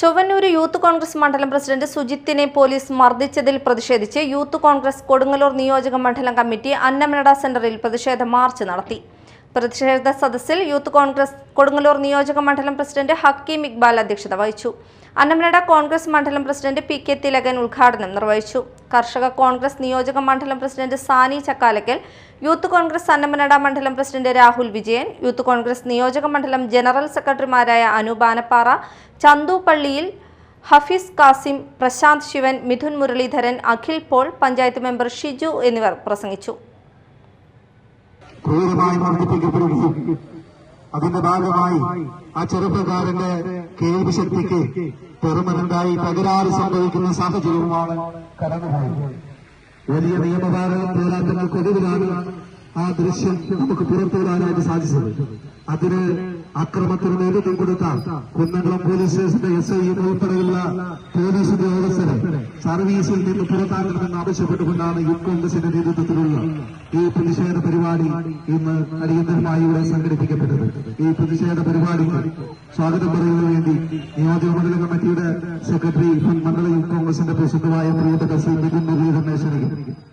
ചൊവ്വന്നൂര് youth Congress മണ്ഡലം president സുജിത്തിനെ police മർദ്ദിച്ചതിൽ പ്രതിഷേധിച്ച് youth Congress Kodungallur നിയോജക മണ്ഡലം കമ്മിറ്റി അന്നമനട സെന്ററിൽ പ്രതിഷേധ മാർച്ച് നടത്തി. പ്രതിഷേധ സദസ്സിൽ യൂത്ത് കോൺഗ്രസ് കൊടുങ്ങല്ലൂർ നിയോജക മണ്ഡലം പ്രസിഡന്റ് ഹക്കീം ഇക്ബാൽ അധ്യക്ഷത വഹിച്ചു. അന്നമനട കോൺഗ്രസ് മണ്ഡലം പ്രസിഡന്റ് പി കെ തിലകൻ ഉദ്ഘാടനം നിർവഹിച്ചു. കർഷക കോൺഗ്രസ് നിയോജക മണ്ഡലം പ്രസിഡന്റ് സാനി ചക്കാലക്കൽ യൂത്ത് കോൺഗ്രസ് അന്നമനട മണ്ഡലം പ്രസിഡന്റ് രാഹുൽ വിജയൻ യൂത്ത് കോൺഗ്രസ് നിയോജക മണ്ഡലം ജനറൽ സെക്രട്ടറിമാരായ അനുബാനപ്പാറ ചന്തു പള്ളിയിൽ ഹഫീസ് കാസിം പ്രശാന്ത് ശിവൻ മിഥുൻ മുരളീധരൻ അഖിൽ പോൾ പഞ്ചായത്ത് മെമ്പർ ഷിജു എന്നിവർ പ്രസംഗിച്ചു. ക്രൂരമായി മർദ്ദിപ്പിക്കപ്പെടുകയും അതിന്റെ ഭാഗമായി ആ ചെറുപ്പക്കാരന്റെ കേൾവി ശക്തിക്ക് പെർമനന്റായി തകരാറ് സംഭവിക്കുന്ന സാഹചര്യവുമാണ് കടന്നുപോയത്. വലിയ നിയമപാലന പോരാട്ടങ്ങൾക്കൊടുവിലാണ് ആ ദൃശ്യം നമുക്ക് പുറത്തുവിടാനായിട്ട് സാധിച്ചത്. അതിന് അക്രമത്തിന് നേതൃത്വം കൊടുത്ത കുന്നംകുളം പോലീസ് സ്റ്റേഷന്റെ എസ് ഐ ഉൾപ്പെടെയുള്ള പോലീസ് ഉദ്യോഗസ്ഥരെ സർവീസിൽ നിന്ന് പുറത്താക്കണമെന്ന് ആവശ്യപ്പെട്ടുകൊണ്ടാണ് യൂത്ത് കോൺഗ്രസിന്റെ നേതൃത്വത്തിലുള്ള ഈ പ്രതിഷേധ പരിപാടി ഇന്ന് അടിയന്തരമായി ഇവിടെ സംഘടിപ്പിക്കപ്പെട്ടത്. ഈ പ്രതിഷേധ പരിപാടിക്ക് സ്വാഗതം പറയുന്നതിന് വേണ്ടി നിയോജക മണ്ഡല കമ്മിറ്റിയുടെ സെക്രട്ടറി മണ്ഡല യൂത്ത് കോൺഗ്രസിന്റെ പ്രസിദ്ധമായ പ്രിയപ്പെട്ട ശ്രീ നിതിൻ മുരളീധരനെ ക്ഷണിക്കും